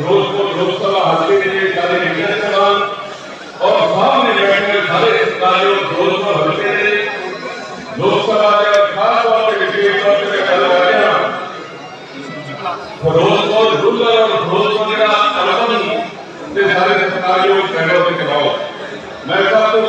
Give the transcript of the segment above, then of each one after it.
روز کو لوک سبھا حاضری کے لیے سارے بزنس مین اور سامنے بیٹھ کر سارے ستارے اور روز پر ہلتے تھے لوک سبھا کے خاص طور پہ وشیش طور پہ کل کرنا روز کو رولر اور روز کو میرا سارے ستارے اور شہروں سے چلاؤ میں سب کو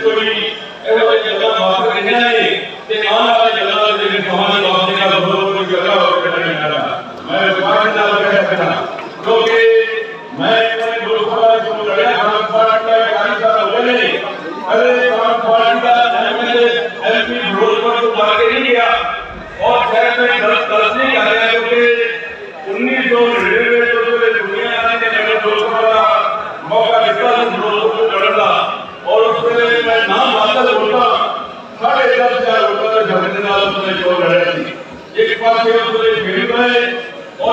کوئی ایسا جگہ معافی نہیں ہے۔ کہ آنا جگہ جگہ سمجھ تھا کیونکہ میں میں گلو خدا جو لڑے ہم پڑھن کا کاری سارا ہوئے نہیں۔ ارے، ہم پڑھن کا ایم ایل ایم پی بھول پر تو بھاگے نہیں گیا اور شہر میں درست درست نہیں کہا گیا کیونکہ انیس سو نڑے میں جو تلے دنیا آنے کے لیے گلو خدا موقع دیتا تھا گلو خدا کو لڑا اور اس کے لیے میں نام آتا تھا بھولتا ساڑھے درست جائے بھولتا تھا جہاں دن آلہ سنے جو لڑے تھی ایک پاس یہ تلے گھر میں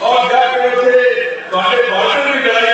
اور جا کے اسے تو آنے بہتر بھی جائے